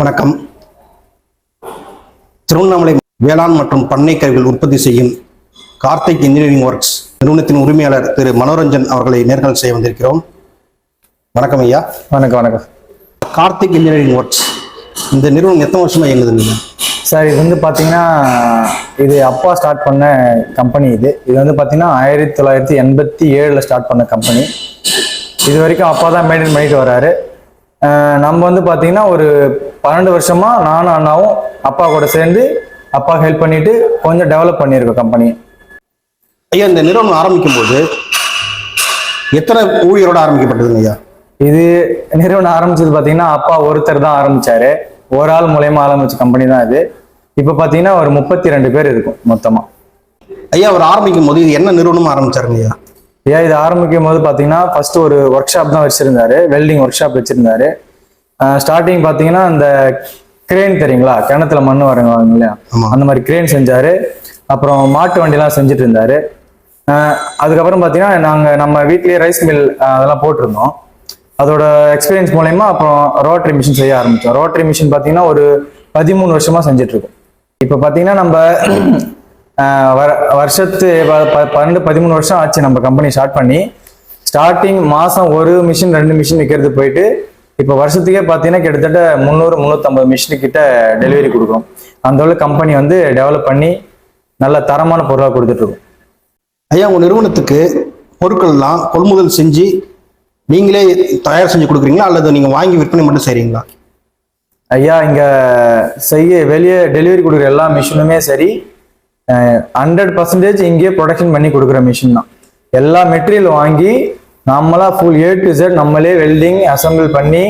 வணக்கம். திருவண்ணாமலை வேளாண் மற்றும் பண்ணை கருவிகள் உற்பத்தி செய்யும் கார்த்திக் இன்ஜினியரிங் ஒர்க்ஸ் நிறுவனத்தின் உரிமையாளர் திரு மனோரஞ்சன் அவர்களை நேர்காணல் செய்ய வந்திருக்கிறோம். வணக்கம் ஐயா. வணக்கம் வணக்கம். கார்த்திக் இன்ஜினியரிங் ஒர்க்ஸ் இந்த நிறுவனம் எத்தனை வருஷமா இயங்குதுங்க ஐயா? சார் இது வந்து பார்த்தீங்கன்னா இது அப்பா ஸ்டார்ட் பண்ண கம்பெனி இது. இது வந்து பார்த்தீங்கன்னா ஆயிரத்தி தொள்ளாயிரத்தி எண்பத்தி ஏழில் ஸ்டார்ட் பண்ண கம்பெனி இது வரைக்கும் அப்பா தான் மெயின்டைன் பண்ணிட்டு வராரு. நம்ம வந்து பார்த்தீங்கன்னா ஒரு பன்னெண்டு வருஷமா நானும் அண்ணாவும் அப்பா கூட சேர்ந்து அப்பா ஹெல்ப் பண்ணிட்டு கொஞ்சம் டெவலப் பண்ணியிருக்கோம் கம்பெனி ஐயா இந்த நிறுவனம் ஆரம்பிக்கும் போது எத்தனை ஊழியரோட ஆரம்பிக்கப்பட்டதுங்க ஐயா? இது நிறுவனம் ஆரம்பிச்சது பார்த்தீங்கன்னா அப்பா ஒருத்தர் தான் ஆரம்பிச்சாரு. ஒரு ஆள் மூலயமா ஆரம்பிச்ச கம்பெனி தான் இது. இப்போ பார்த்தீங்கன்னா ஒரு முப்பத்தி ரெண்டு பேர் இருக்கும் மொத்தமாக ஐயா அவர் ஆரம்பிக்கும் போது இது என்ன நிறுவனம் ஆரம்பிச்சாருங்க ஐயா? ஏன் இது ஆரம்பிக்கும் போது பார்த்தீங்கன்னா ஃபர்ஸ்ட் ஒரு ஒர்க் ஷாப் தான் வச்சிருந்தாரு. வெல்டிங் ஒர்க் ஷாப் வச்சிருந்தாரு ஸ்டார்டிங் பார்த்தீங்கன்னா அந்த கிரேன் தெரியுங்களா? கிணத்துல மண் வரங்க இல்லையா. அந்த மாதிரி கிரேன் செஞ்சாரு. அப்புறம் மாட்டு வண்டிலாம் செஞ்சுட்டு இருந்தாரு. அதுக்கப்புறம் பார்த்தீங்கன்னா நாங்கள் நம்ம வீட்லயே ரைஸ் மில் அதெல்லாம் போட்டிருந்தோம். அதோட எக்ஸ்பீரியன்ஸ் மூலயமா அப்புறம் ரோட்டரி மிஷின் செய்ய ஆரம்பிச்சோம். ரோட்டரி மிஷின் பார்த்தீங்கன்னா ஒரு பதிமூணு வருஷமா செஞ்சுட்டு இருக்கோம். இப்போ பார்த்தீங்கன்னா நம்ம வருஷத்து பன்னெண்டு பதிமூணு வருஷம் ஆச்சு நம்ம கம்பெனி ஸ்டார்ட் பண்ணி. ஸ்டார்டிங் மாசம் ஒரு மிஷின் ரெண்டு மிஷின் விற்கிறது போயிட்டு இப்போ வருஷத்துக்கே பார்த்தீங்கன்னா கிட்டத்தட்ட முந்நூறு முந்நூற்றம்பது மிஷின் கிட்ட டெலிவரி கொடுக்குறோம். அந்த அளவுக்கு கம்பெனி வந்து டெவலப் பண்ணி நல்ல தரமான பொருளாக கொடுத்துட்டு இருக்கோம். ஐயா உங்க நிறுவனத்துக்கு பொருட்கள்லாம் கொள்முதல் செஞ்சு நீங்களே தயார் செஞ்சு கொடுக்குறீங்களா? அல்லது நீங்க வாங்கி விற்பனை மட்டும் செய்றீங்களா? ஐயா இங்க செய்ய வெளியே டெலிவரி கொடுக்குற எல்லா மிஷினுமே சரி ஹண்ட்ரட் பர்சன்டேஜ் இங்கேயே ப்ரொடக்ஷன் பண்ணி கொடுக்குற மிஷின் தான். எல்லா மெட்டீரியல் வாங்கி நம்மளா ஃபுல் ஏ டு Z நம்மளே வெல்டிங் அசெம்பிள் பண்ணி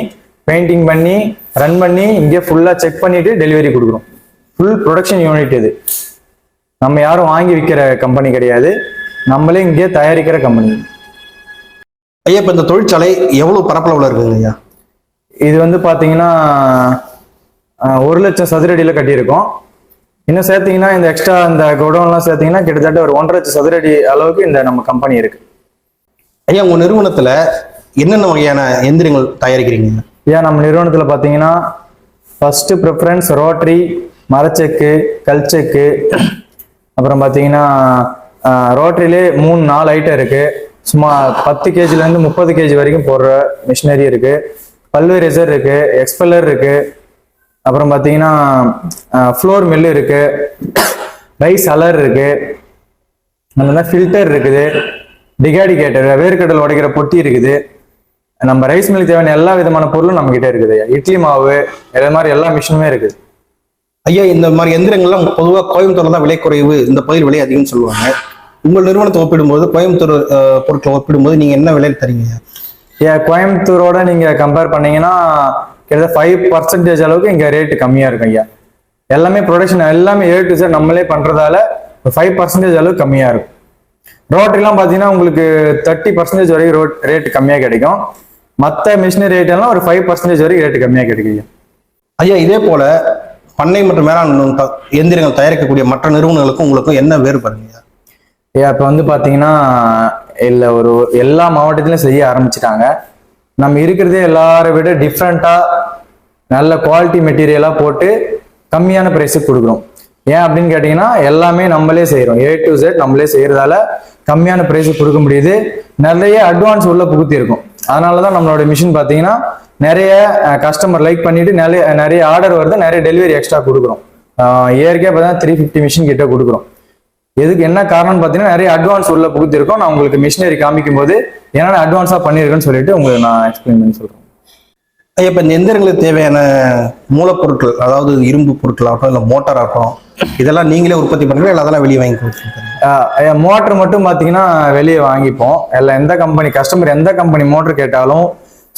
பெயிண்டிங் பண்ணி ரன் பண்ணி இங்கே ஃபுல்லாக செக் பண்ணிட்டு டெலிவரி கொடுக்குறோம். ஃபுல் ப்ரொடக்ஷன் யூனிட் இது. நம்ம யாரும் வாங்கி விற்கிற கம்பெனி கிடையாது. நம்மளே இங்கேயே தயாரிக்கிற கம்பெனி ஐயா இப்ப இந்த தொழிற்சாலை எவ்வளவு பரப்பளவுல இருக்குங்க ஐயா? இது வந்து பாத்தீங்கன்னா அஹ், ஒரு லட்சம் சதுரடியில கட்டியிருக்கோம். இன்னும் சேர்த்தீங்கன்னா இந்த எக்ஸ்ட்ரா இந்த குடோன்லாம் சேர்த்தீங்கன்னா கிட்டத்தட்ட ஒரு ஒன்றரை சதுரடி அளவுக்கு இந்த நம்ம கம்பெனி இருக்கு. ஐயா உங்க நிறுவனத்துல என்னென்ன வகையான எந்திரங்கள் தயாரிக்கிறீங்க? ஏன் நம்ம நிறுவனத்துல பாத்தீங்கன்னா ஃபர்ஸ்ட் ப்ரிஃபரன்ஸ் ரோட்டரி மரச்செக்கு கல்ச்செக்கு அப்புறம் பாத்தீங்கன்னா ரோட்டரியிலே மூணு நாலு ஐட்டம் இருக்கு. சும்மா பத்து கேஜில இருந்து முப்பது கேஜி வரைக்கும் போடுற மிஷினரி இருக்கு. பல்வேரைசர் இருக்கு. எக்ஸ்பெல்லர் இருக்கு. அப்புறம் பாத்தீங்கன்னா ஃப்ளோர் மில் இருக்கு. ரைஸ் அலர் இருக்கு. அந்த ஃபில்டர் இருக்குது. டிகாடிகேட்டர் வேர்க்கடல் உடைக்கிற பொட்டி இருக்குது. நம்ம ரைஸ் மில்லுக்கு தேவையான எல்லா விதமான பொருளும் நம்ம கிட்ட இருக்குது. இட்லி மாவு இதே மாதிரி எல்லா மிஷினுமே இருக்குது. ஐயா இந்த மாதிரி எந்திரங்கள்லாம் பொதுவாக கோயம்புத்தூர்ல தான் விலை குறைவு. இந்த பகுதியில் விலை அதிகம்னு சொல்லுவாங்க. உங்கள் நிறுவனத்தை ஒப்பிடும்போது கோயம்புத்தூர் பொருட்களை ஒப்பிடும்போது நீங்க என்ன விலையில் தரீங்க ஐயா? கோயம்புத்தூரோட நீங்க கம்பேர் பண்ணீங்கன்னா கிட்டத்தட்ட ஃபைவ் பர்சன்டேஜ் அளவுக்கு இங்க ரேட் கம்மியா இருக்கும் ஐயா. எல்லாமே ப்ரொடக்ஷன் எல்லாமே ஏ டு சார் நம்மளே பண்றதால ஃபைவ் பர்சன்டேஜ் அளவுக்கு கம்மியா இருக்கும். ரோட்டரிலாம் பார்த்தீங்கன்னா உங்களுக்கு தேர்ட்டி பர்சன்டேஜ் வரைக்கும் ரோட் ரேட் கம்மியாக கிடைக்கும். மற்ற மிஷினரி ரேட் எல்லாம் ஒரு ஃபைவ் பர்சன்டேஜ் வரைக்கும் ரேட் கம்மியாக கிடைக்கும் ஐயா. ஐயா இதே போல பண்ணை மற்றும் வேளாண் எந்திரங்கள் தயாரிக்கக்கூடிய மற்ற நிறுவனங்களுக்கும் உங்களுக்கும் என்ன வேறுபாடுங்க ஐயா? ஐயா இப்போ வந்து பார்த்தீங்கன்னா இல்லை ஒரு எல்லா மாவட்டத்திலும் செய்ய ஆரம்பிச்சிட்டாங்க. நம்ம இருக்கிறதே எல்லாரை விட டிஃப்ரெண்ட்டாக நல்ல குவாலிட்டி மெட்டீரியலாக போட்டு கம்மியான ப்ரைஸுக்கு கொடுக்குறோம் ஏன் அப்படின்னு கேட்டிங்கன்னா எல்லாமே நம்மளே செய்கிறோம் ஏ டு ஜெட் நம்மளே செய்கிறதால கம்மியான ப்ரைஸுக்கு கொடுக்க முடியுது. நிறைய அட்வான்ஸ் உள்ளே புகுத்தி இருக்கும். அதனால தான் நம்மளோட மிஷின் பார்த்தீங்கன்னா நிறைய கஸ்டமர் லைக் பண்ணிட்டு நிறைய நிறைய ஆர்டர் வருது நிறைய டெலிவரி எக்ஸ்ட்ரா கொடுக்குறோம். இயற்கையாக பார்த்தீங்கன்னா த்ரீ ஃபிஃப்டி மிஷின் கிட்ட கொடுக்குறோம். எதுக்கு என்ன காரணம்னு பார்த்தீங்கன்னா நிறைய அட்வான்ஸ் உள்ள புகுத்திருக்கோம் நான் உங்களுக்கு மிஷினரி காமிக்கும் போது என்னென்ன அட்வான்ஸாக பண்ணியிருக்கேன்னு சொல்லிட்டு உங்களுக்கு நான் எக்ஸ்பிளைன் பண்ணி சொல்கிறேன் இப்போ இந்த எந்திரங்களுக்கு தேவையான மூலப்பொருட்கள் அதாவது இரும்பு பொருட்களாகட்டும் இல்லை மோட்டார் ஆகட்டும் இதெல்லாம் நீங்களே உற்பத்தி பண்ணுறீங்களா இல்லை அதெல்லாம் வெளியே வாங்கி கொடுத்துருக்கீங்க மோட்டர் மட்டும் பார்த்தீங்கன்னா வெளியே வாங்கிப்போம். எல்லாம் எந்த கம்பெனி கஸ்டமர் எந்த கம்பெனி மோட்டர் கேட்டாலும்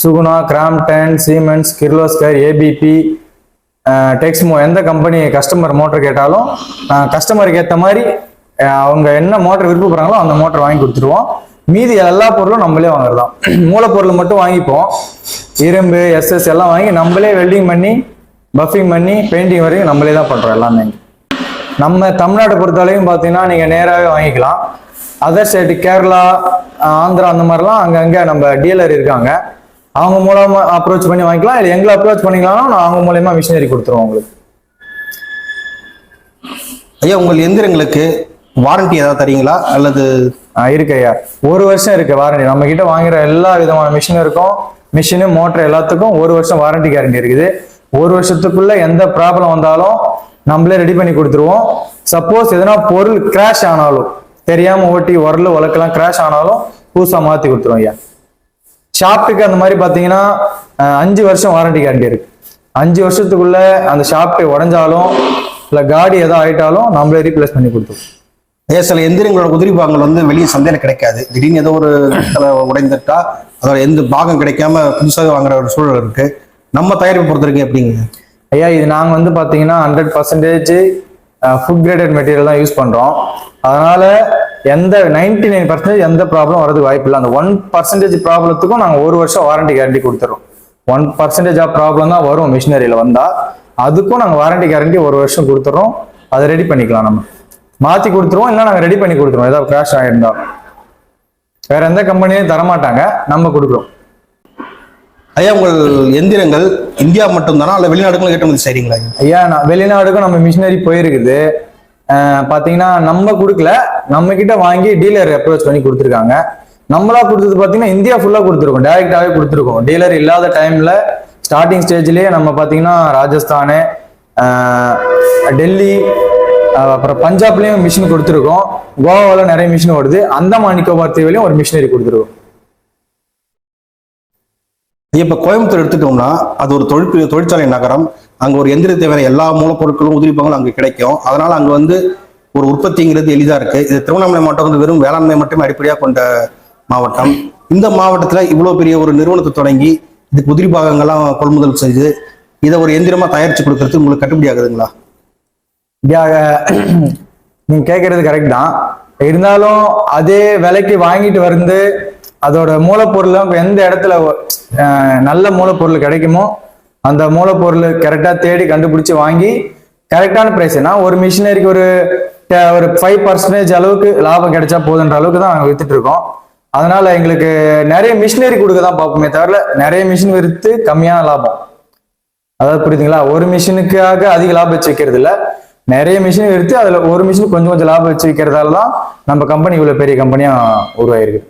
Suguna Crompton Siemens Kirloskar ABB Texmo எந்த கம்பெனி கஸ்டமர் மோட்டர் கேட்டாலும் கஸ்டமருக்கு ஏற்ற மாதிரி அவங்க என்ன மோட்டர் விருப்பப்படுறாங்களோ அந்த மோட்டர் வாங்கி கொடுத்துருவோம். மீதி எல்லா பொருளும் நம்மளே வாங்குறதுதான். மூலப்பொருள் மட்டும் வாங்கிப்போம். இரும்பு எஸ்எஸ் எல்லாம் வாங்கி நம்மளே வெல்டிங் பண்ணி பஃபிங் பண்ணி பெயிண்டிங் வரைக்கும் நம்மளே தான் பண்றோம் எல்லாமே. நம்ம தமிழ்நாட்டை பொறுத்தவரையும் பார்த்தீங்கன்னா நீங்க நேராகவே வாங்கிக்கலாம். அதர் ஸ்டேட் கேரளா ஆந்திரா அந்த மாதிரிலாம் அங்கங்க நம்ம டீலர் இருக்காங்க. அவங்க மூலமா அப்ரோச் பண்ணி வாங்கிக்கலாம். இல்லை எங்களை அப்ரோச் பண்ணிக்கலாம்னா நான் அவங்க மூலயமா மிஷினரி கொடுத்துருவோம் உங்களுக்கு. ஐயா உங்கள் எந்திரங்களுக்கு வாரண்டி ஏதாவது தரீங்களா? அல்லது இருக்கு ஐயா. ஒரு வருஷம் இருக்கு வாரண்டி நம்ம கிட்ட வாங்குற எல்லா விதமான மிஷினும் இருக்கும். மிஷினு மோட்டர் எல்லாத்துக்கும் ஒரு வருஷம் வாரண்டி கேரண்டி இருக்குது. ஒரு வருஷத்துக்குள்ள எந்த ப்ராப்ளம் வந்தாலும் நம்மளே ரெடி பண்ணி கொடுத்துருவோம். சப்போஸ் எதனா பொருள் கிராஷ் ஆனாலும் தெரியாம ஓட்டி உரல் உலக்கெல்லாம் கிராஷ் ஆனாலும் புதுசா மாத்தி கொடுத்துருவோம் ஐயா. ஷாப்ட்டுக்கு அந்த மாதிரி பாத்தீங்கன்னா அஞ்சு வருஷம் வாரண்டி கேரண்டி இருக்கு. அஞ்சு வருஷத்துக்குள்ள அந்த ஷாப்ட் உடஞ்சாலும் இல்ல காடி ஏதோ ஆயிட்டாலும் நம்மளே ரீப்ளேஸ் பண்ணி கொடுத்துருவோம். சில எந்திரங்களோட உதிரி பாகங்கள் வந்து வெளியே சந்தையில கிடைக்காது. திடீர்னு ஏதோ ஒரு உடைந்துட்டா அதோட எந்த பாகம் கிடைக்காம புதுசாக வாங்குற ஒரு சூழல் இருக்கு. நம்ம தயாரிப்பு பொறுத்திருக்கு எப்படிங்க? ஐயா இது நாங்கள் வந்து பார்த்தீங்கன்னா hundred percentage food graded material தான் யூஸ் பண்ணுறோம் அதனால எந்த நைன்டி நைன் பர்சன்டேஜ் எந்த ப்ராப்ளம் வரதுக்கு வாய்ப்பு இல்லை. அந்த ஒன் பர்சன்டேஜ் ப்ராப்ளத்துக்கும் நாங்கள் ஒரு வருஷம் வாரண்டி கேரண்டி கொடுத்துறோம். ஒன் பர்சன்டேஜ் ஆஃப் ப்ராப்ளம் தான் வரும் மிஷினரியில் வந்தால் அதுக்கும் நாங்கள் வாரண்டி கேரண்டி ஒரு வருஷம் கொடுத்துறோம். அதை ரெடி பண்ணிக்கலாம் நம்ம. மாற்றி கொடுத்துருவோம் இல்லை நாங்கள் ரெடி பண்ணி கொடுத்துருவோம். ஏதாவது கிராஷ் ஆகிருந்தா வேற எந்த கம்பெனியும் தரமாட்டாங்க நம்ம கொடுக்குறோம். ஐயா உங்கள் எந்திரங்கள் இந்தியா மட்டும்தானா? அல்ல வெளிநாடுகளும் ஏற்றுமதி செய்றீங்களா ஐயா? நான் வெளிநாடுக்கும் நம்ம மிஷினரி போயிருக்குது. அஹ் பாத்தீங்கன்னா நம்ம கொடுக்கல. நம்ம கிட்ட வாங்கி டீலர் அப்ரோச் பண்ணி கொடுத்துருக்காங்க. நம்மளா கொடுத்தது பாத்தீங்கன்னா இந்தியா ஃபுல்லா கொடுத்துருக்கோம். டைரக்டாவே கொடுத்துருக்கோம். டீலர் இல்லாத டைம்ல ஸ்டார்டிங் ஸ்டேஜ்லயே நம்ம பாத்தீங்கன்னா ராஜஸ்தானு டெல்லி அப்புறம் பஞ்சாப்லயும் மிஷின் கொடுத்துருக்கோம். கோவாவில் நிறைய மிஷின் ஓடுது. அந்தமான் நிக்கோபார் தீவிலையும் ஒரு மிஷினரி கொடுத்துருக்கோம். ஐயா, இப்ப கோயம்புத்தூர் எடுத்துட்டோம்னா அது ஒரு தொழில் தொழிற்சாலை நகரம். அங்க ஒரு எந்திர தேவையான எல்லா மூலப்பொருட்களும் உதிரிப்பங்களும் அங்க கிடைக்கும். அதனால அங்க வந்து ஒரு உற்பத்திங்கிறது எளிதா இருக்கு. இது திருவண்ணாமலை மாவட்டம் வந்து வெறும் வேளாண்மை மட்டுமே அடிப்படையாக கொண்ட மாவட்டம். இந்த மாவட்டத்துல இவ்வளவு பெரிய ஒரு நிறுவனத்தை தொடங்கி இதுக்கு உதிரி பாகங்கள்லாம் கொள்முதல் செய்து இதை ஒரு எந்திரமா தயாரிச்சு கொடுக்கறது உங்களுக்கு கட்டுப்படி ஆகுதுங்களா? நீங்க கேட்கறது கரெக்ட் தான். இருந்தாலும் அதே விலைக்கு வாங்கிட்டு வந்து அதோட மூலப்பொருளும் எந்த இடத்துல நல்ல மூலப்பொருள் கிடைக்குமோ அந்த மூலப்பொருள் கரெக்டா தேடி கண்டுபிடிச்சு வாங்கி கரெக்டான ப்ரைஸ்னா ஒரு மிஷினரிக்கு ஒரு ஒரு ஃபைவ் பர்சன்டேஜ் அளவுக்கு லாபம் கிடைச்சா போதுன்ற அளவுக்கு தான் நாங்கள் வித்துட்டு இருக்கோம். அதனால எங்களுக்கு நிறைய மிஷினரி கொடுக்க தான் பார்ப்போமே தவிர நிறைய மிஷின் விற்று கம்மியான லாபம். அதாவது புரியுதுங்களா? ஒரு மிஷினுக்காக அதிக லாபம் வச்சு வைக்கிறது இல்லை. நிறைய மிஷின் எடுத்து அதுல ஒரு மிஷின் கொஞ்சம் கொஞ்சம் லாபம் வச்சு வைக்கிறதால தான் நம்ம கம்பெனி இவ்வளவு பெரிய கம்பெனியா உருவாயிருக்கு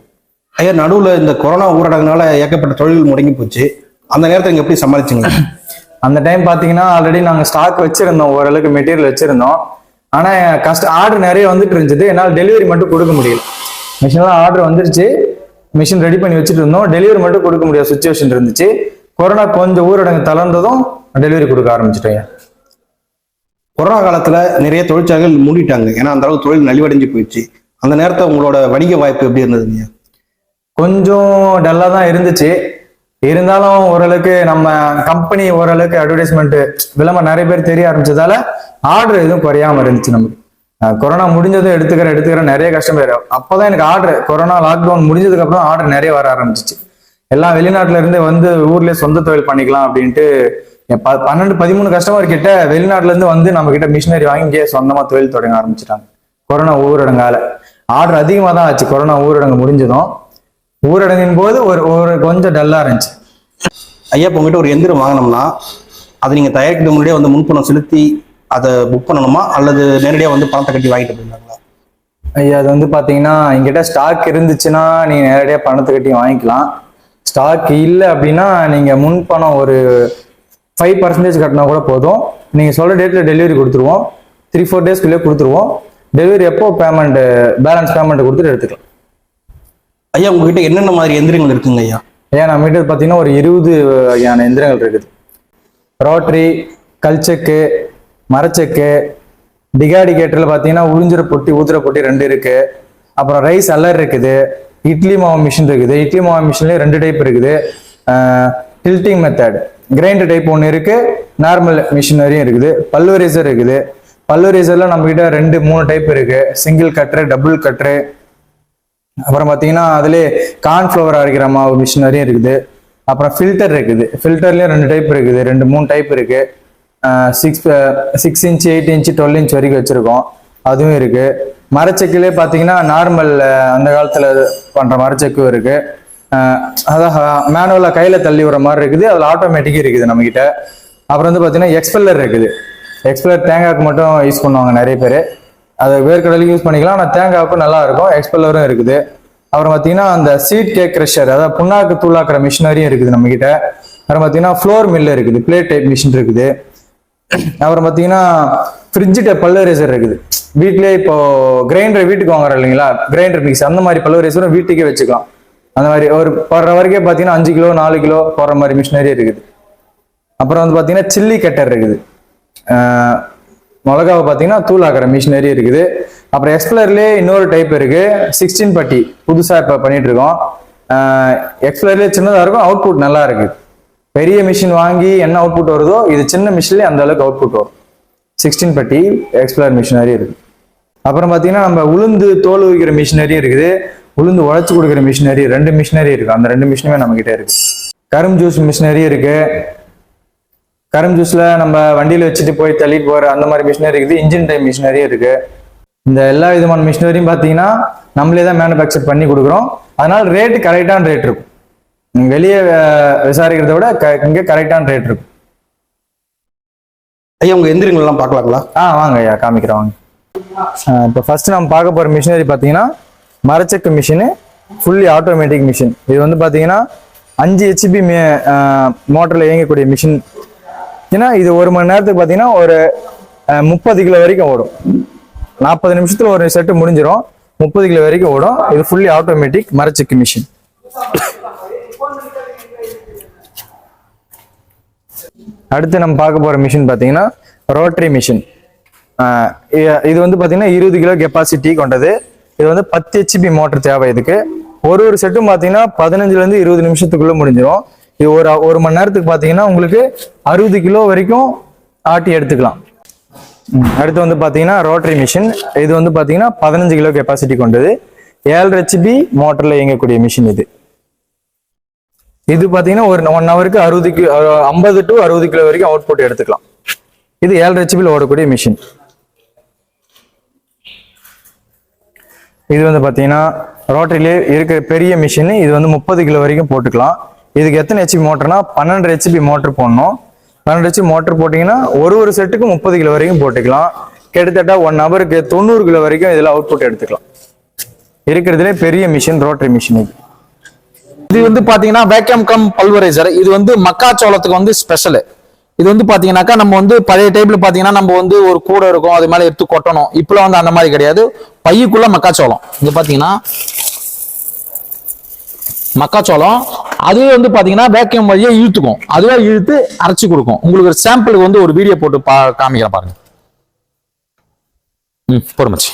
ஐயா நடுவுல இந்த கொரோனா ஊரடங்குனால ஏகப்பட்ட தொழில் முடங்கி போச்சு. அந்த நேரத்தை நீங்க எப்படி சமாளிச்சீங்க? அந்த டைம் பாத்தீங்கன்னா ஆல்ரெடி நாங்க ஸ்டாக் வச்சிருந்தோம். ஓரளவுக்கு மெட்டீரியல் வச்சிருந்தோம். ஆனா கஷ்ட ஆர்டர் நிறைய வந்துட்டு இருந்துச்சு என்னால் டெலிவரி மட்டும் கொடுக்க முடியல. மிஷின்லாம் ஆர்டர் வந்துருச்சு. மிஷின் ரெடி பண்ணி வச்சுட்டு இருந்தோம். டெலிவரி மட்டும் கொடுக்க முடியாத சுச்சுவேஷன் இருந்துச்சு. கொரோனா கொஞ்சம் ஊரடங்கு தளர்ந்ததும் டெலிவரி கொடுக்க ஆரம்பிச்சிட்டேன் கொரோனா காலத்தில் நிறைய தொழிற்சாலைகள் மூடிட்டாங்க. ஏன்னா அந்த அளவுக்கு தொழில் நலிவடைஞ்சு போயிடுச்சு. அந்த நேரத்தை உங்களோட வணிக வாய்ப்பு எப்படி இருந்ததுங்க? கொஞ்சம் டல்லாக தான் இருந்துச்சு. இருந்தாலும் ஓரளவுக்கு நம்ம கம்பெனி ஓரளவுக்கு அட்வர்டைஸ்மெண்ட் விளம்பரம் நிறைய பேர் தெரிய ஆரம்பிச்சதால ஆர்டர் எதுவும் குறையாம இருந்துச்சு நமக்கு. கொரோனா முடிஞ்சதும் எடுத்துக்கிற எடுத்துக்கிற நிறைய கஸ்டமர் அப்போதான் எனக்கு ஆர்டர் கொரோனா லாக்டவுன் முடிஞ்சதுக்கு அப்புறம் ஆர்டர் நிறைய வர ஆரம்பிச்சிச்சு. எல்லாம் வெளிநாட்டுல இருந்து வந்து ஊர்லயே சொந்த தொழில் பண்ணிக்கலாம் அப்படின்ட்டு பன்னெண்டு பதிமூணு கஸ்டமர் கிட்ட வெளிநாட்டுல இருந்து வந்து நம்ம கிட்ட மிஷினரி வாங்கி இங்கே சொந்தமா தொழில் தொடங்க ஆரம்பிச்சிட்டாங்க. கொரோனா ஊரடங்கால. ஆர்டர் அதிகமா தான் ஆச்சு. கொரோனா ஊரடங்கு முடிஞ்சதும். ஊரடங்கின் போது ஒரு ஒரு கொஞ்சம் டல்லா இருந்துச்சு. ஐயா இப்போ உங்ககிட்ட ஒரு எந்திரம் வாங்கினோம்னா அதை நீங்க தயாரிக்கிறது முன்னாடியே வந்து முன்பணம் செலுத்தி அதை புக் பண்ணணுமா? அல்லது நேரடியாக வந்து பணத்தை கட்டி வாங்கிட்டு போயிருந்தாங்களா ஐயா அது வந்து பாத்தீங்கன்னா எங்கிட்ட ஸ்டாக் இருந்துச்சுன்னா நீங்க நேரடியா பணத்தை கட்டி வாங்கிக்கலாம். ஸ்டாக் இல்லை அப்படின்னா நீங்க முன் பணம் ஒரு ஃபைவ் பர்சன்டேஜ் கட்டினா கூட போதும். நீங்க சொல்ற டேட்ல டெலிவரி கொடுத்துருவோம். த்ரீ ஃபோர் டேஸ்க்குள்ளே கொடுத்துருவோம். டெலிவரி எப்போ பேமெண்ட் பேலன்ஸ் பேமெண்ட் கொடுத்துட்டு எடுத்துக்கலாம். ஐயா உங்ககிட்ட என்னென்ன மாதிரி எந்திரங்கள் இருக்குங்க ஐயா? ஐயா நம்ம கிட்ட பார்த்தீங்கன்னா ஒரு இருபது வகையான எந்திரங்கள் இருக்குது. ரோட்டரி கல்ச்செக்கு மரச்செக்கு டிகாடிகேட்டரில் பார்த்தீங்கன்னா உறிஞ்சுற பொட்டி ஊத்துற பொட்டி ரெண்டு இருக்கு. அப்புறம் ரைஸ் அல்லர் இருக்குது. இட்லி மாவு மிஷின் இருக்குது. இட்லி மாவு மிஷின்லேயே ரெண்டு டைப் இருக்குது. டில்ட்டிங் மெத்தட் கிரைண்டர் டைப் ஒன்று இருக்கு. நார்மல் மிஷினரியும் இருக்குது. பல்வரைசர் இருக்குது. பல்வரைசர்ல நம்ம கிட்ட ரெண்டு மூணு டைப் இருக்கு. சிங்கிள் கட்ரு டபுள் கட்ரு அப்புறம் பார்த்தீங்கன்னா அதுலேயே கார்ன்ஃப்ளவர் அரைக்கிற மாவு மிஷினரியும் இருக்குது. அப்புறம் ஃபில்டர் இருக்குது. ஃபில்டர்லேயும் ரெண்டு டைப் இருக்குது. ரெண்டு மூணு டைப் இருக்கு. Six six inch eight inch twelve inch வரைக்கும் வச்சிருக்கோம். அதுவும் இருக்கு. மரச்செக்கிலே பார்த்தீங்கன்னா நார்மல் அந்த காலத்தில் பண்ற மரச்செக்கும் இருக்கு. அதான் மேனுவலாக கையில் தள்ளி விடுற மாதிரி இருக்குது. அதில் ஆட்டோமேட்டிக்காக இருக்குது நம்மக்கிட்ட அப்புறம் வந்து பார்த்தீங்கன்னா எக்ஸ்பெல்லர் இருக்குது. எக்ஸ்பெல்லர் தேங்காய்க்கு மட்டும் யூஸ் பண்ணுவாங்க நிறைய பேர். அது வேர்க்கடலையும் யூஸ் பண்ணிக்கலாம். ஆனால் தேங்காய்க்கும் நல்லா இருக்கும் எக்ஸ்பெல்லரும் இருக்குது. அப்புறம் பார்த்தீங்கன்னா அந்த சீட் கேக் க்ரஷர் அதாவது புண்ணாக்கு தூளாக்குற மிஷினரியும் இருக்குது நம்மக்கிட்ட அப்புறம் பார்த்தீங்கன்னா ஃப்ளோர் மில் இருக்குது. பிளேட் டைப் மிஷின் இருக்குது. அப்புறம் பார்த்தீங்கன்னா ஃப்ரிட்ஜு டைப் பல்வரைசர் இருக்குது. வீட்டிலேயே இப்போ கிரைண்டர் வீட்டுக்கு வாங்குறோம் இல்லைங்களா? கிரைண்டர் மிக்ஸ் அந்த மாதிரி பல்வரைசரும் வீட்டுக்கே வச்சுக்கலாம். அந்த மாதிரி ஒரு போடுற வரைக்கும் பார்த்தீங்கன்னா அஞ்சு கிலோ நாலு கிலோ போடுற மாதிரி மிஷினரி இருக்குது. அப்புறம் வந்து பார்த்தீங்கன்னா சில்லி கட்டர் இருக்குது. மிளகாவை பார்த்தீங்கன்னா தூள் ஆக்கிற மிஷினரி இருக்குது. அப்புறம் எக்ஸ்பிளர்லேயே இன்னொரு டைப் இருக்குது சிக்ஸ்டீன் பட்டி. புதுசாக இப்போ பண்ணிட்டு இருக்கோம் எக்ஸ்பிளர்லேயே சின்னதாக இருக்கும் அவுட்புட் நல்லா இருக்குது பெரிய மிஷின் வாங்கி என்ன அவுட்புட் வருதோ இது சின்ன மிஷின்லேயே அந்த அளவுக்கு அவுட்புட் வரும். சிக்ஸ்டீன் பட்டி எக்ஸ்பிளர் மிஷினரி இருக்குது. அப்புறம் பார்த்தீங்கன்னா நம்ம உளுந்து தோல் வைக்கிற மிஷினரி இருக்குது. உளுந்து உழைச்சு கொடுக்குற மிஷினரி ரெண்டு மிஷினரி இருக்கு. அந்த ரெண்டு மிஷினுமே நம்ம கிட்ட இருக்கு. கரும்பு ஜூஸ் மிஷினரி இருக்கு. கரும்பு ஜூஸ்ல நம்ம வண்டியில வச்சுட்டு போய் தள்ளிட்டு போற அந்த மாதிரி மிஷினரி இருக்குது. இன்ஜின் டைப் மிஷினரி இருக்கு. இந்த எல்லா விதமான மிஷினரியும் பார்த்தீங்கன்னா நம்மளே தான் மேனுஃபேக்சர் பண்ணி கொடுக்குறோம். அதனால ரேட்டு கரெக்டான ரேட் இருக்கும். வெளியே விசாரிக்கிறத விட க- இங்க கரெக்டான ரேட் இருக்கும். ஐயா உங்க எந்திரங்கள் எல்லாம் பார்க்கலாங்களா? ஆ வாங்க ஐயா காமிக்கிறேன் வாங்க. இப்போ ஃபர்ஸ்ட் நம்ம பார்க்க போகிற மிஷினரி பார்த்தீங்கன்னா மரச்சக்கு மிஷினு ஃபுல்லி ஆட்டோமேட்டிக் மிஷின் இது வந்து பார்த்தீங்கன்னா அஞ்சு ஹெச்பி மே மோட்டரில் இயங்கக்கூடிய மிஷின் ஏன்னா இது ஒரு மணி நேரத்துக்கு பார்த்தீங்கன்னா ஒரு முப்பது கிலோ வரைக்கும் ஓடும். நாற்பது நிமிஷத்தில் ஒரு செட்டு முடிஞ்சிடும் முப்பது கிலோ வரைக்கும் ஓடும். இது ஃபுல்லி ஆட்டோமேட்டிக் மரச்சக்கு மிஷின் அடுத்து நம்ம பார்க்க போகிற மிஷின் பார்த்தீங்கன்னா ரோட்டரி மிஷின் இது வந்து பார்த்தீங்கன்னா இருபது கிலோ கெப்பாசிட்டி கொண்டது. இது வந்து பத்து ஹெச்பி மோட்டர் தேவை இதுக்கு. ஒரு ஒரு செட்டும் பார்த்தீங்கன்னா பதினஞ்சுலேருந்து இருபது நிமிஷத்துக்குள்ள முடிஞ்சிடும் இது ஒரு ஒரு மணி நேரத்துக்கு பார்த்தீங்கன்னா உங்களுக்கு அறுபது கிலோ வரைக்கும் ஆட்டி எடுத்துக்கலாம். அடுத்து வந்து பார்த்தீங்கன்னா ரோட்டரி மிஷின் இது வந்து பார்த்தீங்கன்னா பதினஞ்சு கிலோ கெப்பாசிட்டி கொண்டது. ஏழு ஹெச்பி மோட்டரில் இயங்கக்கூடிய மிஷின் இது. இது பார்த்தீங்கன்னா ஒரு ஒன் ஹவருக்கு அறுபது கிலோ ஐம்பது டு அறுபது கிலோ வரைக்கும் அவுட்புட் எடுத்துக்கலாம். இது ஏழரை ஹெச்பியில் ஓடக்கூடிய மிஷின் இது வந்து பார்த்தீங்கன்னா ரோட்டரியிலே இருக்கிற பெரிய மிஷின் இது வந்து முப்பது கிலோ வரைக்கும் போட்டுக்கலாம். இதுக்கு எத்தனை ஹெச்பி மோட்டர்னா பன்னெண்டு ஹெச்பி மோட்டர் போடணும். பன்னெண்டு ஹெச்பி மோட்டர் போட்டிங்கன்னா ஒரு ஒரு செட்டுக்கு முப்பது கிலோ வரைக்கும் போட்டுக்கலாம். கிட்டத்தட்ட ஒன் ஹவருக்கு தொண்ணூறு கிலோ வரைக்கும் இதில் அவுட்புட் எடுத்துக்கலாம். இருக்கிறதுலே பெரிய மிஷின் ரோட்டரி மிஷின் இது. இது வந்து பாத்தீங்கன்னா வேக்கம் கம் பல்வரைசர் இது வந்து மக்காச்சோளத்துக்கு வந்து ஸ்பெஷல் இது வந்து பாத்தீங்கன்னாக்கா நம்ம வந்து பழைய டைப்ல பாத்தீங்கன்னா நம்ம வந்து ஒரு கூடை இருக்கும் அது மேல எடுத்து கொட்டணும். இப்பெல்லாம் வந்து அந்த மாதிரி கிடையாது. பையுக்குள்ள மக்காச்சோளம். இங்க பாத்தீங்கன்னா மக்காச்சோளம் அதுவே வந்து பாத்தீங்கன்னா வேக்கியம் வழியா இழுத்துக்கும். அதுவே இழுத்து அரைச்சு கொடுக்கும். உங்களுக்கு ஒரு சாம்பிளுக்கு வந்து ஒரு வீடியோ போட்டு பா காமிக்கிறேன் பாருங்க. ம் பொறுமச்சு.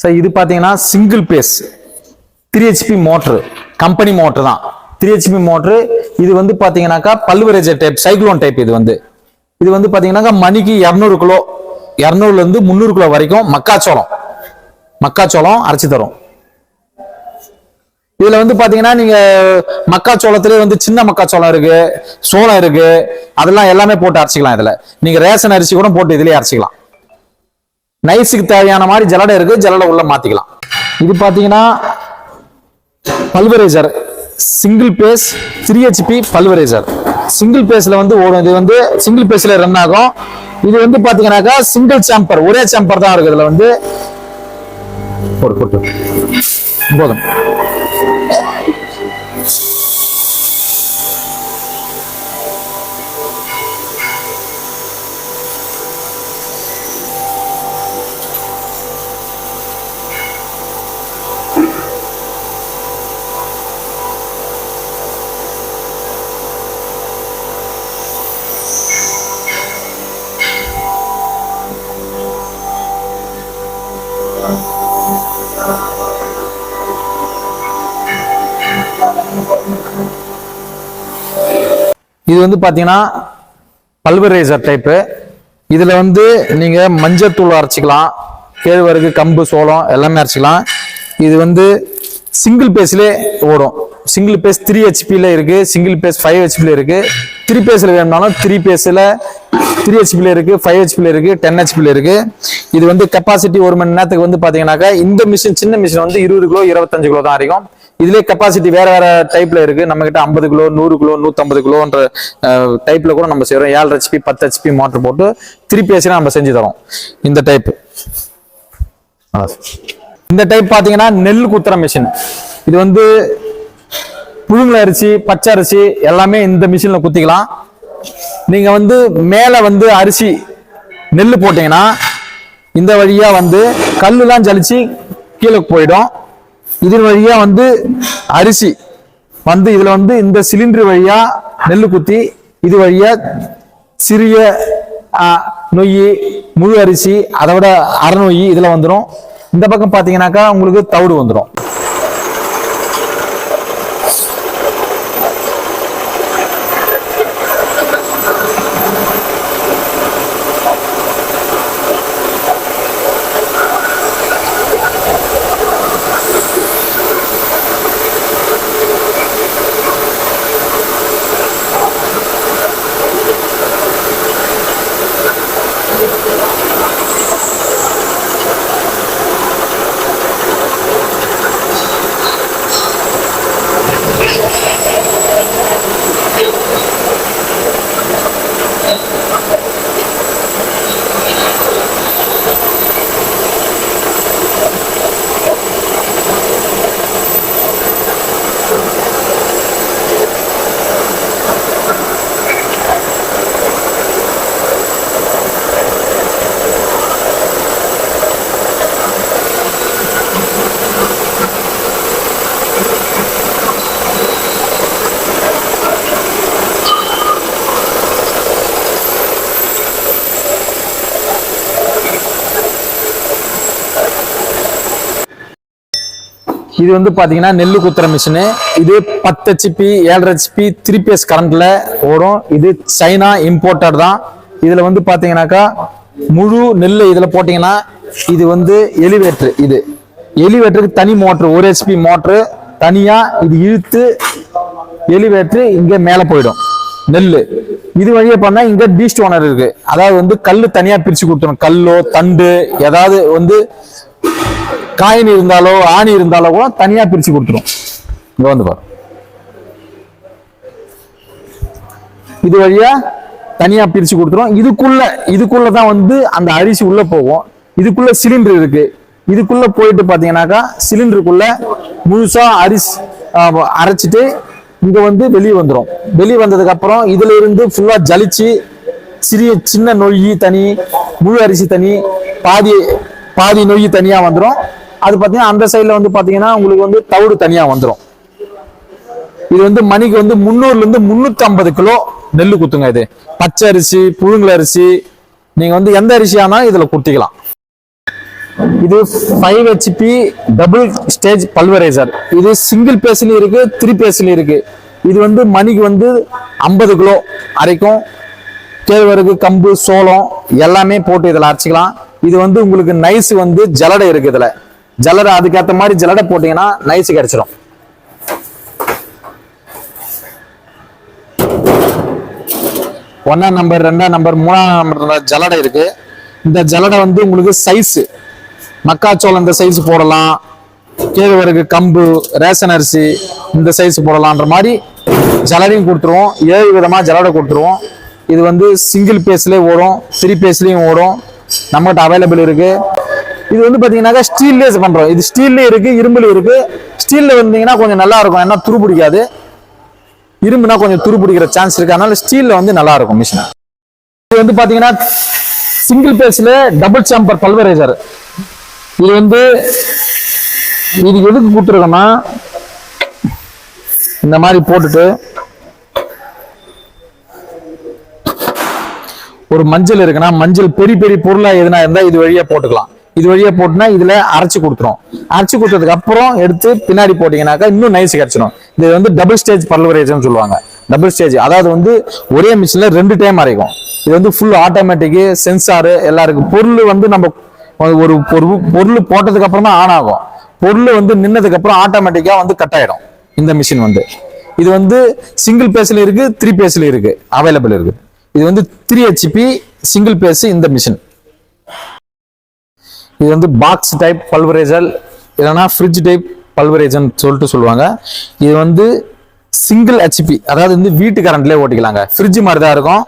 சார் இது பார்த்தீங்கன்னா single phase three HP motor company motor தான். த்ரீ ஹெச்பி மோட்ரு இது வந்து பார்த்தீங்கன்னாக்கா பல்வரேஜர் டைப் சைக்ளோன் டைப் இது வந்து. இது வந்து பார்த்தீங்கன்னாக்கா மணிக்கு இரநூறு கிலோ இரநூறுலேருந்து முந்நூறு கிலோ வரைக்கும் மக்காச்சோளம். மக்காச்சோளம் அரைச்சி தரும். இதுல வந்து பாத்தீங்கன்னா நீங்க மக்காச்சோளத்திலே வந்து சின்ன மக்காச்சோளம் இருக்கு சோளம் இருக்கு அதெல்லாம் எல்லாமே போட்டு அரைச்சிக்கலாம் இதுல. நீங்க ரேஷன் அரிசி கூட போட்டு இதுலயே அரைச்சிக்கலாம். நைஸுக்கு தேவையான மாதிரி ஜலடை இருக்கு ஜலடை உள்ள மாத்திக்கலாம். இது பாத்தீங்கன்னா pulveriser single phase three HP pulveriser single பேஸ்ல வந்து ஓடும். இது வந்து சிங்கிள் பேஸ்ல ரன் ஆகும். இது வந்து பாத்தீங்கன்னாக்கா சிங்கிள் சாம்பர் ஒரே சாம்பர் தான் இருக்கு. இதுல வந்து போதும். இது வந்து பார்த்தீங்கன்னா பல்வரைசர் டைப்பு இதில் வந்து நீங்கள் மஞ்சத்தூள் அரைச்சிக்கலாம். கேழ்வரகு கம்பு சோளம் எல்லாமே அரைச்சிக்கலாம். இது வந்து சிங்கிள் பேஸ்லேயே ஓடும். சிங்கிள் பேஸ் த்ரீ ஹெச்பியில் இருக்குது சிங்கிள் பேஸ் ஃபைவ் ஹெச்பியில் இருக்குது த்ரீ பேஸில் வேணும்னாலும் த்ரீ பேஸில் த்ரீ ஹெச்பியில் இருக்குது ஃபைவ் ஹெச்பியில் இருக்குது டென் ஹெச்பியில் இருக்குது இது வந்து கெப்பாசிட்டி ஒரு மணி நேரத்துக்கு வந்து பார்த்தீங்கன்னாக்கா இந்த மிஷின் சின்ன மிஷின் வந்து இருபது கிலோ இருபத்தஞ்சு கிலோ தான் இருக்கும் இதுலயே கெப்பாசிட்டி வேற வேற டைப்ல இருக்கு. நம்ம கிட்ட ஐம்பது கிலோ நூறு கிலோ நூத்தம்பது கிலோன்ற டைப்ல கூட நம்ம செய்யறோம் ஏழு ஹெச்பி பத்து ஹெச்பி மோட்டர் போட்டு திருப்பி வச்சு நம்ம செஞ்சு தரோம். இந்த டைப் இந்த டைப் பாத்தீங்கன்னா நெல் குத்துற மிஷின் இது வந்து புழுங்கல் அரிசி பச்சை அரிசி எல்லாமே இந்த மிஷின்ல குத்திக்கலாம். நீங்க வந்து மேல வந்து அரிசி நெல் போட்டீங்கன்னா இந்த வழியா வந்து கல்லுலாம் ஜலிச்சு கீழே போயிடும். இதன் வழியா வந்து அரிசி வந்து இதுல வந்து இந்த சிலிண்டர் வழியா நெல் குத்தி இது வழியா சிறிய நொய் முழு அரிசி அதை விட அறநொய் இதுல வந்துடும் இந்த பக்கம் பார்த்தீங்கன்னாக்கா உங்களுக்கு தவிடு வந்துடும் இது வந்து பாத்தீங்கன்னா நெல்லு குத்துற மிஷினு இது பத்து ஹெச்பி ஏழரை ஹெச்பி த்ரீ பேஸ் கரண்ட்ல ஓடும். இது சைனா இம்போர்ட்டட் தான். இதுல வந்து பாத்தீங்கன்னாக்கா முழு நெல் இதுல போட்டீங்கன்னா இது வந்து எலிவேட்டர் இது. எலிவேட்டருக்கு தனி மோட்ரு ஒரு ஹெச்பி மோட்ரு தனியா இது இழுத்து எலிவேட்டர் இங்க மேல போயிடும். நெல் இது வழியே பண்ணா இங்க பீஸ்ட் ஓனர் இருக்கு. அதாவது வந்து கல் தனியா பிரிச்சு கொடுத்துரும். கல்லோ தண்டு ஏதாவது வந்து காயின் இருந்தாலோ ஆணி இருந்தாலோ கூட தனியா பிரிச்சு கொடுத்துரும். இங்க வந்து பாரு. இது வழியா தனியா பிரிச்சு கொடுத்துரும். இதுக்குள்ள இதுக்குள்ள தான் வந்து அந்த அரிசி உள்ள போகும். இதுக்குள்ள சிலிண்டர் இருக்கு. இதுக்குள்ள போயிட்டு பாத்தீங்கன்னாக்கா சிலிண்டருக்குள்ள முழுசா அரிசி அரைச்சிட்டு இங்க வந்து வெளியே வந்துடும் வெளியே வந்ததுக்கு அப்புறம் இதுல இருந்து ஃபுல்லா ஜலிச்சு சிறிய சின்ன நொய் தனி முழு அரிசி தனி பாதி பாதி நொய் தனியா வந்துடும் அது பார்த்தீங்கன்னா அந்த சைடில் வந்து பார்த்தீங்கன்னா உங்களுக்கு வந்து தவிடு தனியாக வந்துடும் இது வந்து மணிக்கு வந்து முந்நூறுலேருந்து முந்நூற்றம்பது ஐம்பது கிலோ நெல் குத்துங்க இது. பச்சை அரிசி புழுங்கல் அரிசி நீங்கள் வந்து எந்த அரிசி இதில் குத்திக்கலாம். இது five HP double stage pulverizer இது சிங்கிள் பேஸ்லையும் இருக்கு த்ரீ பேஸ்லையும் இருக்கு. இது வந்து மணிக்கு வந்து ஐம்பது கிலோ அரைக்கும். கேழ்வரகு கம்பு சோளம் எல்லாமே போட்டு இதில் அரைச்சிக்கலாம். இது வந்து உங்களுக்கு நைஸ் வந்து ஜலடை இருக்கு இதில். ஜலடை அதுக்கேற்ற மாதிரி ஜலடை போட்டீங்கன்னா நைஸ் கிடைச்சிரும். ஒன்றாம் நம்பர் ரெண்டாம் நம்பர் மூணாம் நம்பர் ஜலடை இருக்கு. இந்த ஜலடை வந்து உங்களுக்கு சைஸ் மக்காச்சோளம் இந்த சைஸ் போடலாம். கேழ்வரகு கம்பு ரேஷன் அரிசி இந்த சைஸ் போடலான்ற மாதிரி ஜலடையும் கொடுத்துருவோம். ஏழு விதமாக ஜலடை கொடுத்துருவோம். இது வந்து சிங்கிள் பேஸ்லேயே ஓடும் த்ரீ பேஸ்லேயும் ஓடும். நம்மகிட்ட அவைலபிள் இருக்குது இது வந்து பார்த்தீங்கன்னாக்கா ஸ்டீல்லே பண்ணுறோம் இது ஸ்டீல்லே இருக்குது இரும்புலையும் இருக்குது ஸ்டீலில் வந்தீங்கன்னா கொஞ்சம் நல்லா இருக்கும். ஏன்னா துரு பிடிக்காது. இரும்புனா கொஞ்சம் துரு பிடிக்கிற சான்ஸ் இருக்குது அதனால ஸ்டீலில் வந்து நல்லா இருக்கும் மிஷின் இது வந்து பார்த்தீங்கன்னா சிங்கிள் பேஸில் டபுள் சாம்பர் பல்வரைசர் இது வந்து இது எதுக்கு கொடுத்துருக்கோம்னா இந்த மாதிரி போட்டுட்டு ஒரு மஞ்சள் இருக்குன்னா மஞ்சள் பெரிய பெரிய பொருளாக எதுனா இருந்தால் இது வழியாக போட்டுக்கலாம். இது வழியா போட்டுனா இதுல அரைச்சு கொடுத்துரும். அரைச்சு கொடுத்ததுக்கு அப்புறம் எடுத்து பின்னாடி போட்டீங்கன்னாக்கா இன்னும் நைஸ் கிடைச்சிடும் இது வந்து டபுள் ஸ்டேஜ் பல்வரேஜ்னு சொல்லுவாங்க. டபுள் ஸ்டேஜ் அதாவது வந்து ஒரே மிஷின்ல ரெண்டு டைம் அரைக்கும். இது வந்து ஃபுல் ஆட்டோமேட்டிக்கு சென்சாரு எல்லாம் இருக்கு பொருள் வந்து நம்ம ஒரு ஒரு பொருள் போட்டதுக்கு அப்புறம் தான் ஆன் ஆகும். பொருள் வந்து நின்னதுக்கு அப்புறம் ஆட்டோமேட்டிக்கா வந்து கட் ஆயிடும். இந்த மிஷின் வந்து. இது வந்து சிங்கிள் பேஸ்ல இருக்கு த்ரீ பேஸ்ல இருக்கு. அவைலபிள் இருக்கு. இது வந்து த்ரீ ஹெச்பி சிங்கிள் பேஸ் இந்த மிஷின் இது வந்து பாக்ஸ் டைப் பல்வரேஜல் இல்லைன்னா ஃப்ரிட்ஜ் டைப் பல்வரேஜன் சொல்லிட்டு சொல்லுவாங்க. இது வந்து சிங்கிள் ஹெச்பி அதாவது வந்து வீட்டு கரண்ட்லேயே ஓட்டிக்கலாங்க. ஃப்ரிட்ஜ் மாதிரி தான் இருக்கும்.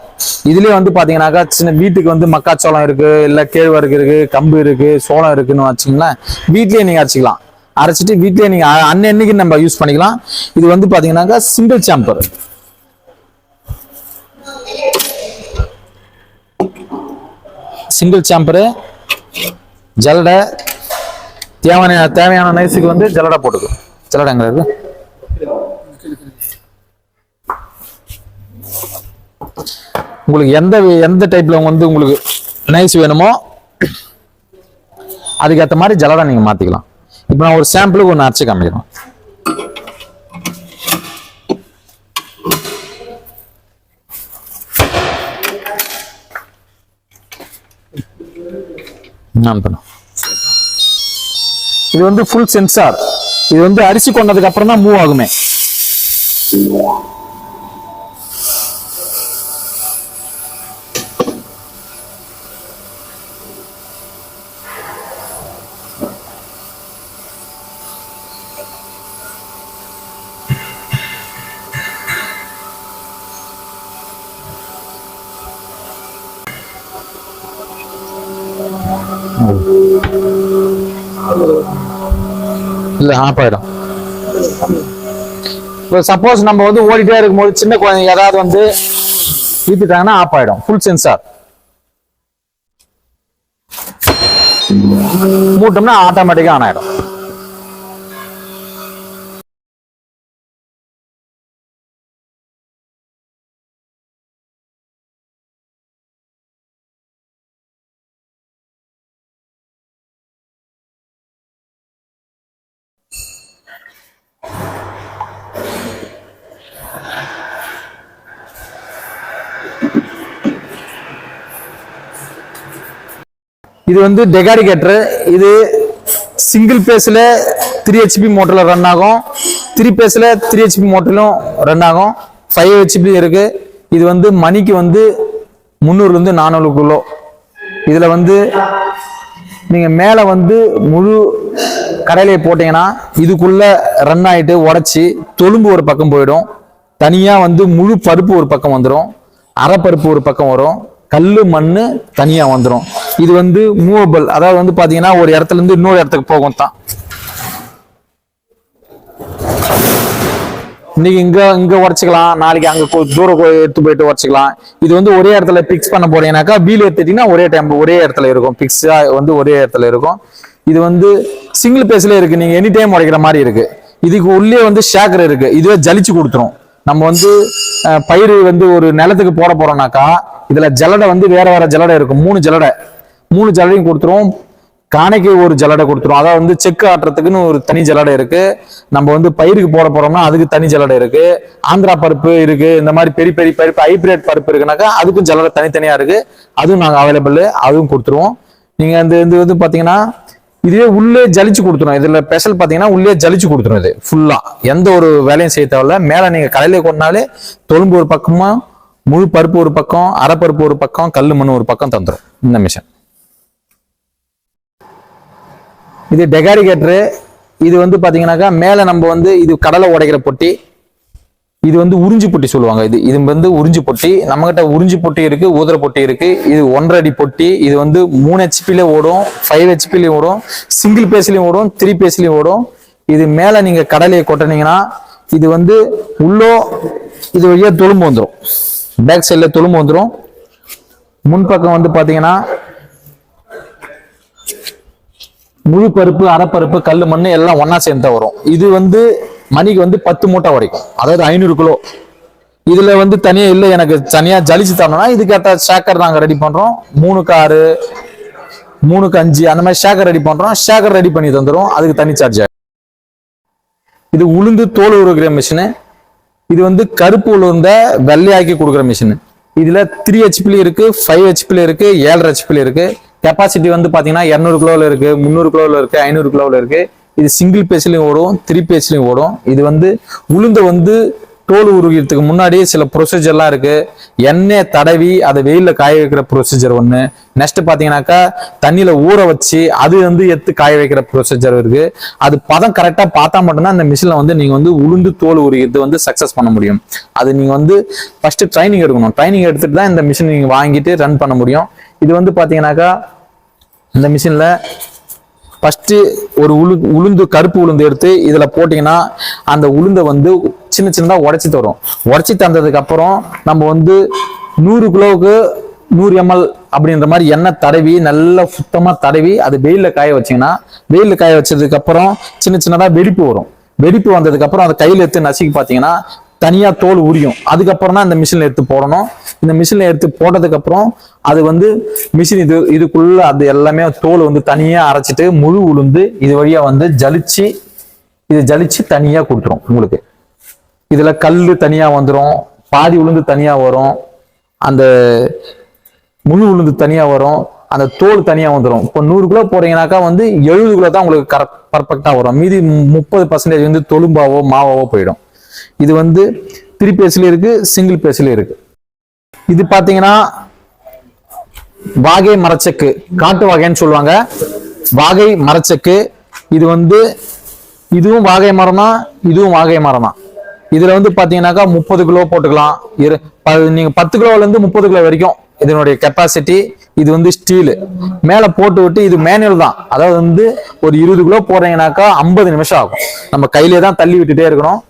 இதுலேயே வந்து பார்த்தீங்கன்னாக்கா சின்ன வீட்டுக்கு வந்து மக்காச்சோளம் இருக்குது இல்லை கேழ்வரகு இருக்குது கம்பு இருக்குது சோளம் இருக்குன்னு வச்சிங்களேன் வீட்லேயே நீங்கள் அரைச்சிக்கலாம். அரைச்சிட்டு வீட்லேயே நீங்கள் அன்னன்னைக்கு நம்ம யூஸ் பண்ணிக்கலாம். இது வந்து பார்த்தீங்கன்னாக்கா சிங்கிள் சாம்பர் சிங்கிள் சாம்பரு ஜல்லடை தேவையான தேவையான நைஸுக்கு வந்து ஜல்லடை போட்டுக்கும் ஜல்லடை எங்க இருக்கு? உங்களுக்கு எந்த எந்த டைப்ல வந்து உங்களுக்கு நைஸ் வேணுமோ அதுக்கேற்ற மாதிரி ஜல்லடை நீங்கள் மாற்றிக்கலாம் இப்போ நான் ஒரு சாம்பிளுக்கு ஒன்று அரைச்சி காமிக்கிறேன். நான் பண்ண. இது வந்து ஃபுல் சென்சார் இது வந்து அரிசி கொண்டதுக்கு அப்புறம் தான் மூவ் ஆகுமே இல்ல ஆஃப் ஆயிடும் இப்போ சப்போஸ் நம்ம வந்து ஓடிட்டே இருக்கும்போது சின்ன குழந்தைங்க ஏதாவது வந்து வீட்டுட்டாங்கன்னா ஆஃப் ஆயிடும். ஃபுல் சென்சார் மூட்டோம்னா ஆட்டோமேட்டிக்காக ஆன் ஆயிடும். இது வந்து டெகாரிகேட்டர் இது சிங்கிள் பேஸில் த்ரீ ஹெச்பி மோட்டரில் ரன் ஆகும். த்ரீ பேஸில் த்ரீ ஹெச்பி மோட்டரிலும் ரன் ஆகும். ஃபைவ் ஹெச்பி இருக்குது இது வந்து மணிக்கு வந்து முந்நூறுலேருந்து நானூறுக்குள்ளோ இதில் வந்து நீங்கள் மேலே வந்து முழு கடையிலே போட்டிங்கன்னா இதுக்குள்ளே ரன் ஆகிட்டு உடச்சி தொழும்பு ஒரு பக்கம் போயிடும். தனியாக வந்து முழு பருப்பு ஒரு பக்கம் வந்துடும் அரைப்பருப்பு ஒரு பக்கம் வரும். கல் மண் தனியாக வந்துடும் இது வந்து மூவபிள். அதாவது வந்து பார்த்தீங்கன்னா ஒரு இடத்துல இருந்து இன்னொரு இடத்துக்கு போகும் தான். இன்னைக்கு இங்க இங்க உடச்சிக்கலாம். நாளைக்கு அங்க தூரம் எடுத்து போயிட்டு உடச்சிக்கலாம். இது வந்து ஒரே இடத்துல பிக்ஸ் பண்ண போறீங்கன்னாக்கா வீல் எடுத்துட்டீங்கன்னா ஒரே டைம் ஒரே இடத்துல இருக்கும். பிக்ஸா வந்து ஒரே இடத்துல இருக்கும். இது வந்து சிங்கிள் பேஸ்ல இருக்கு. நீங்க எனி டைம் உடைக்கிற மாதிரி இருக்கு. இதுக்கு உள்ளே வந்து ஷேக்கர் இருக்கு. இதுவே ஜலிச்சு கொடுத்துரும். நம்ம வந்து பயிர் வந்து ஒரு நிலத்துக்கு போட போறோம்னாக்கா இதுல ஜல்லடை வந்து வேற வேற ஜல்லடை இருக்கும். மூணு ஜல்லடை மூணு ஜல்லடையும் கொடுத்துருவோம். காணைக்கு ஒரு ஜல்லடை கொடுத்துரும் அதாவது வந்து செக்கு ஆட்டுறதுக்குன்னு ஒரு தனி ஜல்லடை இருக்கு. நம்ம வந்து பயிருக்கு போட போறோம்னா அதுக்கு தனி ஜல்லடை இருக்கு. ஆந்திரா பருப்பு இருக்கு. இந்த மாதிரி பெரிய பெரிய பருப்பு ஹைபிரிட் பருப்பு இருக்குனாக்கா அதுக்கும் ஜல்லடை தனித்தனியா இருக்கு. அதுவும் நாங்கள் அவைலபிள் அதுவும் கொடுத்துருவோம். நீங்க அந்த இது வந்து பாத்தீங்கன்னா இதுவே உள்ளே ஜலிச்சு கொடுத்துரும். இதுல ஸ்பெஷல் பாத்தீங்கன்னா உள்ளே ஜலிச்சு கொடுத்துரும் இது. ஃபுல்லா எந்த ஒரு வேலையும் செய்ய தேவையில்ல. மேல நீங்க கடையில கொண்டாலே தொழும்பு ஒரு பக்கமா முழு பருப்பு ஒரு பக்கம் அரைப்பருப்பு ஒரு பக்கம் கல் மண் ஒரு பக்கம் தந்துடும் இந்த மிஷின். இது டெகாரிகேட்டரு இது வந்து பார்த்தீங்கன்னாக்கா மேலே நம்ம வந்து இது கடலை உடைக்கிற பொட்டி இது வந்து உறிஞ்சி பொட்டி சொல்லுவாங்க. இது இது வந்து உறிஞ்சி பொட்டி. நம்மகிட்ட உறிஞ்சி பொட்டி இருக்கு ஊதர பொட்டி இருக்கு. இது ஒன்றரை அடி பொட்டி. இது வந்து மூணு ஹெச்பில ஓடும் ஃபைவ் ஹெச்பிலையும் ஓடும் சிங்கிள் பேஸ்லையும் ஓடும் த்ரீ பேஸ்லையும் ஓடும். இது மேலே நீங்கள் கடலையை கொட்டினீங்கன்னா இது வந்து உள்ளோ இது வழியாக தொழும்பு வந்துடும் பேக் சைடில் துளும்பு வந்துடும் முன்பக்கம் வந்து பார்த்தீங்கன்னா முழு பருப்பு அரைப்பருப்பு கல் மண் எல்லாம் ஒன்றா சேர்ந்து தான் வரும். இது வந்து மணிக்கு வந்து பத்து மூட்டை வரைக்கும். அதாவது ஐநூறு கிலோ. இதில் வந்து தனியாக இல்லை எனக்கு தனியாக ஜலிச்சு தரணும்னா இதுக்கேற்ற ஷேக்கர் நாங்கள் ரெடி பண்ணுறோம் மூணுக்கு ஆறு மூணுக்கு அஞ்சு அந்த மாதிரி ஷேக்கர் ரெடி பண்ணுறோம் ஷேக்கர் ரெடி பண்ணி தந்துடும் அதுக்கு தனி சார்ஜ் இது உளுந்து தோல் உருகிற மிஷினு இது வந்து கருப்பு உளுந்த வெள்ளையாக்கி கொடுக்குற மிஷின் இதுல த்ரீ ஹெச்பில இருக்கு ஃபைவ் ஹெச்பில இருக்கு ஏழரை ஹெச்பில இருக்கு. கெப்பாசிட்டி வந்து பாத்தீங்கன்னா இரநூறு கிலோவில் இருக்கு முந்நூறு கிலோவில் இருக்கு ஐநூறு கிலோவில் இருக்கு. இது சிங்கிள் பேஸ்லயும் ஓடும் த்ரீ பேஸ்லயும் ஓடும். இது வந்து உளுந்த வந்து தோல் உருகிறதுக்கு முன்னாடி சில ப்ரொசீஜர்லாம் இருக்கு. எண்ணெய் தடவி அதை வெயிலில் காய வைக்கிற ப்ரொசீஜர் ஒன்று நெக்ஸ்ட் பார்த்தீங்கன்னாக்கா தண்ணியில் ஊற வச்சு அது வந்து எடுத்து காய வைக்கிற ப்ரொசீஜர் இருக்கு. அது பதம் கரெக்டாக பார்த்தா மட்டும்தான் அந்த மிஷினில் வந்து நீங்கள் வந்து உளுந்து தோல் உருகிறது வந்து சக்ஸஸ் பண்ண முடியும். அது நீங்கள் வந்து ஃபர்ஸ்ட் ட்ரைனிங் எடுக்கணும். ட்ரைனிங் எடுத்துட்டு தான் இந்த மிஷின் நீங்கள் வாங்கிட்டு ரன் பண்ண முடியும். இது வந்து பார்த்தீங்கன்னாக்கா இந்த மிஷினில் ஃபஸ்ட்டு ஒரு உளு உளுந்து கருப்பு உளுந்து எடுத்து இதில் போட்டிங்கன்னா அந்த உளுந்தை வந்து சின்ன சின்னதாக உடச்சி தரும். உடச்சி தந்ததுக்கப்புறம் நம்ம வந்து நூறு கிலோவுக்கு நூறு எம்எல் அப்படின்ற மாதிரி எண்ணெய் தடவி நல்லா சுத்தமாக தடவி அது வெயிலில் காய வச்சீங்கன்னா வெயிலில் காய வச்சதுக்கப்புறம் சின்ன சின்னதாக வெடிப்பு வரும். வெடிப்பு வந்ததுக்கப்புறம் அதை கையில் எடுத்து நசுக்கி பார்த்தீங்கன்னா தனியாக தோல் உரியும். அதுக்கப்புறம் தான் இந்த மிஷினில் எடுத்து போடணும். இந்த மிஷினில் எடுத்து போட்டதுக்கப்புறம் அது வந்து மிஷின் இது இதுக்குள்ள அது எல்லாமே தோல் வந்து தனியாக அரைச்சிட்டு முழு உளுந்து இது வழியாக வந்து ஜலிச்சு இது ஜலிச்சு தனியாக கொடுத்துரும் உங்களுக்கு. இதில் கல் தனியாக வந்துடும் பாதி உளுந்து தனியாக வரும் அந்த முழு உளுந்து தனியாக வரும் அந்த தோல் தனியாக வந்துடும் இப்போ நூறு கிலோ போறீங்கன்னாக்கா வந்து எழுபது கிலோ தான் உங்களுக்கு கரெக்ட் பர்ஃபெக்டாக வரும். மீதி முப்பது பர்சன்டேஜ் வந்து தொழும்பாவோ மாவாவோ போயிடும். இது வந்து த்ரீ பேஸ்லேயும் இருக்குது சிங்கிள் பேஸ்லேயும் இருக்குது இது பாத்தீங்கன்னா வாகை மரச்சக்கு காட்டு வகைன்னு சொல்லுவாங்க. வாகை மரச்சக்கு இது வந்து இதுவும் வாகை மரம் தான் இதுவும் வாகை மரம் தான் இதுல வந்து பாத்தீங்கன்னாக்கா முப்பது கிலோ போட்டுக்கலாம். இரு ப- நீங்க பத்து கிலோல இருந்து முப்பது கிலோ வரைக்கும் இதனுடைய கெப்பாசிட்டி இது வந்து ஸ்டீலு மேல போட்டு விட்டு இது மேனுவல் தான். அதாவது வந்து ஒரு இருபது கிலோ போடுறீங்கன்னாக்கா ஐம்பது நிமிஷம் ஆகும். நம்ம கையிலே தான் தள்ளி விட்டுட்டே இருக்கணும்.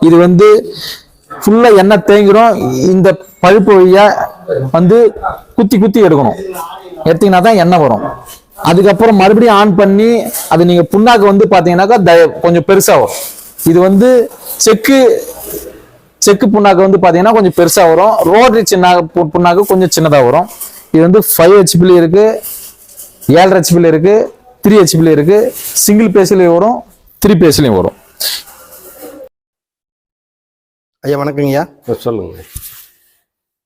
இது வந்து ஃபுல்லாக எண்ணெய் தேங்கிடும் இந்த பழுப்பு வழியாக வந்து குத்தி குத்தி எடுக்கணும். எடுத்தீங்கன்னா தான் எண்ணெய் வரும். அதுக்கப்புறம் மறுபடியும் ஆன் பண்ணி அது நீங்கள் புண்ணாக்கு வந்து பார்த்தீங்கன்னாக்கா த- கொஞ்சம் பெருசாக வரும். இது வந்து செக்கு செக்கு புண்ணாக்கு வந்து பார்த்தீங்கன்னா கொஞ்சம் பெருசாக வரும். ரோட்ரி சின்ன புண்ணாக்கு கொஞ்சம் சின்னதாக வரும். இது வந்து ஃபைவ் ஹெச்பியில் இருக்குது ஏழரை ஹெச்பியில் இருக்குது த்ரீ ஹெச்பியில் இருக்குது சிங்கிள் பேஸ்லேயும் வரும் த்ரீ பேஸ்லேயும் வரும். ஐயா வணக்கங்க ஐயா சொல்லுங்க.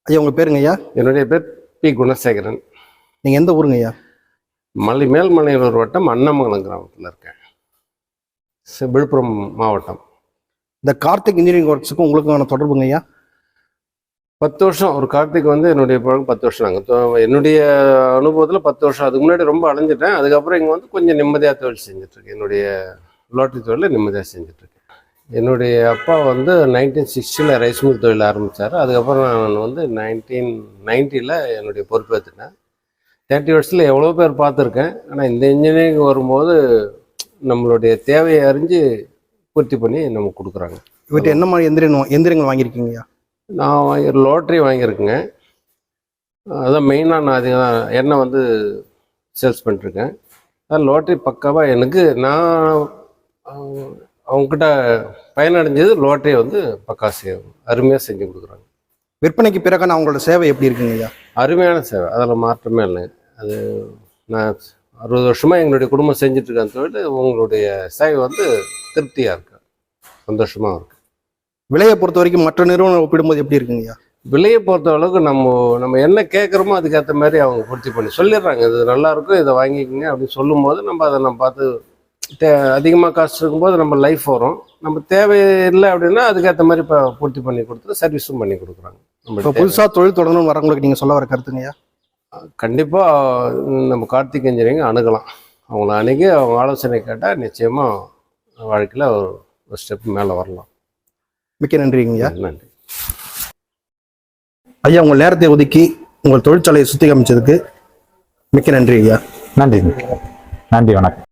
ஐயா உங்க பேருங்க ஐயா என்னுடைய பேர் பி. குணசேகரன். நீங்க எந்த ஊருங்க ஐயா மலை மேல்மலையூர் வட்டம் அன்னமங்கலம் கிராமத்தில் இருக்கேன். விழுப்புரம் மாவட்டம். இந்த கார்த்திக் இன்ஜினியரிங் ஒர்க்ஸுக்கும் உங்களுக்கான தொடர்புங்க ஐயா பத்து வருஷம். ஒரு கார்த்திக் வந்து என்னுடைய பழக்கம் பத்து வருஷம் நாங்கள் என்னுடைய அனுபவத்தில் பத்து வருஷம். அதுக்கு முன்னாடி ரொம்ப அலைஞ்சிட்டேன். அதுக்கப்புறம் இங்கே வந்து கொஞ்சம் நிம்மதியாக தொழில் செஞ்சுட்ருக்கேன் என்னுடைய லாட்ரி தொழிலை நிம்மதியாக செஞ்சுட்ருக்கேன் என்னுடைய அப்பா வந்து நைன்டீன் சிக்ஸ்டியில் ரைஸ் மில் தொழில் ஆரம்பித்தார் அதுக்கப்புறம் நான் வந்து நைன்டீன் நைன்ட்டியில் என்னுடைய பொறுப்பேற்றுட்டேன் தேர்ட்டி வருஷத்தில் எவ்வளோ பேர் பார்த்துருக்கேன். ஆனால் இந்த இன்ஜினியரிங் வரும்போது நம்மளுடைய தேவையை அறிஞ்சு பூர்த்தி பண்ணி நமக்கு கொடுக்குறாங்க. இவர்கிட்ட என்ன மாதிரி எந்திரங்கள் வாங்கியிருக்கீங்க ஐயா நான் வாங்கி லாட்ரி வாங்கியிருக்கேங்க. அதான் மெயினாக நான் அது எண்ணெய் வந்து சேல்ஸ் பண்ணிட்டுருக்கேன். அதான் லாட்ரி பக்காவாக எனக்கு நான் அவங்கக்கிட்ட பயனடைஞ்சது லாட்ரி வந்து பக்கா சே அருமையாக செஞ்சு கொடுக்குறாங்க. விற்பனைக்கு பிறகான அவங்களோட சேவை எப்படி இருக்குங்க ஐயா? அருமையான சேவை. அதில் மாற்றமே இல்லைங்க. அது நான் அறுபது வருஷமாக எங்களுடைய குடும்பம் செஞ்சுட்டு இருக்கேன் தொழில் உங்களுடைய சேவை வந்து திருப்தியாக இருக்கு. சந்தோஷமாக இருக்கு. விலையை பொறுத்த வரைக்கும் மற்ற நிறுவனம் ஒப்பிடும்போது எப்படி இருக்குங்க ஐயா? விலையை பொறுத்த அளவுக்கு நம்ம நம்ம என்ன கேட்குறோமோ அதுக்கேற்ற மாதிரி அவங்க பூர்த்தி பண்ணி சொல்லிடுறாங்க. இது நல்லா இருக்கும் இதை வாங்கிக்கோங்க அப்படின்னு சொல்லும்போது நம்ம அதை நம்ம பார்த்து அதிகமாக காசு இருக்கும்போது நம்ம லைஃப் வரும். நம்ம தேவையில்லை அப்படின்னா அதுக்கேற்ற மாதிரி இப்போ பூர்த்தி பண்ணி கொடுத்து சர்வீஸும் பண்ணி கொடுக்குறாங்க. இப்போ புதுசாக தொழில் தொடங்கணும்னு வரவங்களுக்கு நீங்கள் சொல்ல வர கருத்துங்க ஐயா. கண்டிப்பாக நம்ம கார்த்திக் இன்ஜினியரிங் அணுகலாம். அவங்கள அணுகி அவங்க ஆலோசனை கேட்டால் நிச்சயமாக வாழ்க்கையில் ஒரு ஸ்டெப் மேலே வரலாம். மிக்க நன்றிங்க ஐயா. நன்றி. ஐயா உங்கள் நேரத்தை ஒதுக்கி உங்கள் தொழிற்சாலையை சுத்தி காமிச்சதுக்கு மிக்க நன்றி ஐயா. நன்றி. நன்றி வணக்கம்.